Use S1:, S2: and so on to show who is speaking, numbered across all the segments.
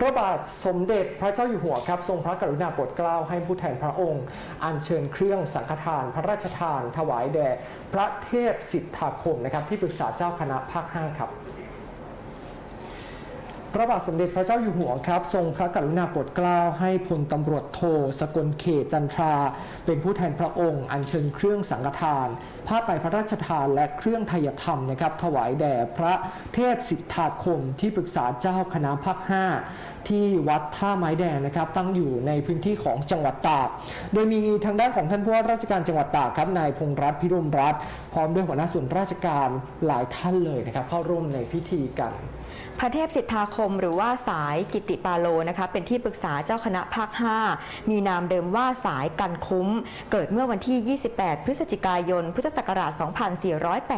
S1: พระบาทสมเด็จพระเจ้าอยู่หัวครับ ทรงพระกรุณาโปรดเกล้าให้ผู้แทนพระองค์ อัญเชิญเครื่องสังฆทาน พระราชทาน ถวายแด่พระเทพสิทธาคมนะครับที่ปรึกษาเจ้าคณะภาคห้าครับ ระบาทสมเด็จพระเจ้าอยู่หัวครับ ทรงพระกรุณาโปรดเกล้าให้พลตำรวจโท สกลเขตจันทรา เป็นผู้แทนพระองค์ อัญเชิญเครื่องสังฆทาน ผ้าไตรพระราชทานและเครื่องไทยธรรมนะครับ ถวายแด่พระเทพสิทธาคมที่ปรึกษาเจ้าคณะภาค5ที่วัดท่าไม้แดงนะครับ ตั้งอยู่ในพื้นที่ของจังหวัดตาก โดยมีทางด้านของท่านผู้ว่าราชการจังหวัดตากครับนายพงษ์รัตน์พิรมรัตน์พร้อมด้วยหัวหน้าส่วนราชการหลายท่านเลยนะครับ เข้าร่วมในพิธีกัน
S2: พระเทพสิทธาคมหรือว่าสายกิติปาโลนะคะเป็นที่ปรึกษาเจ้าคณะภาค 5 มีนามเดิมว่าสายกันคุ้ม เกิดเมื่อวันที่ 28 พฤศจิกายน พุทธศักราช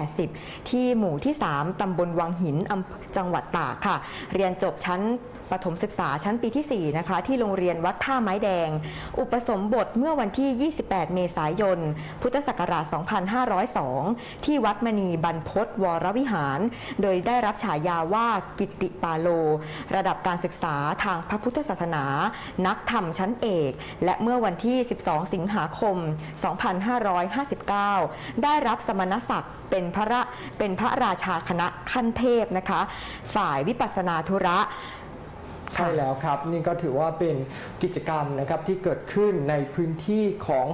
S2: 2480 ที่หมู่ที่ 3 ตำบลวังหินอำจังหวัดตากค่ะ เรียนจบชั้นประถมศึกษาชั้นปีที่ 4 นะคะ ที่โรงเรียนวัดท่าไม้แดง อุปสมบทเมื่อวันที่ 28 เมษายน พุทธศักราช 2502 ที่วัดมณีบรรพตวรวิหาร โดยได้รับฉายาว่ากิติปาโลระดับการศึกษาทางพระพุทธศาสนา นักธรรมชั้นเอก และเมื่อวันที่ 12 สิงหาคม 2559 ได้รับสมณศักดิ์เป็นพระเป็นพระราชาคณะขั้นเทพนะคะ ฝ่ายวิปัสสนาธุระ
S1: ใช่แล้วครับ นี่ก็ถือว่าเป็นกิจกรรมนะครับที่เกิดขึ้นในพื้นที่ของ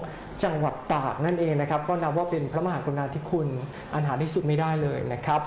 S1: จังหวัดตากนั่นเองนะครับ ก็นับว่าเป็นพระมหากรุณาธิคุณอันหาที่สุดไม่ได้เลยนะครับ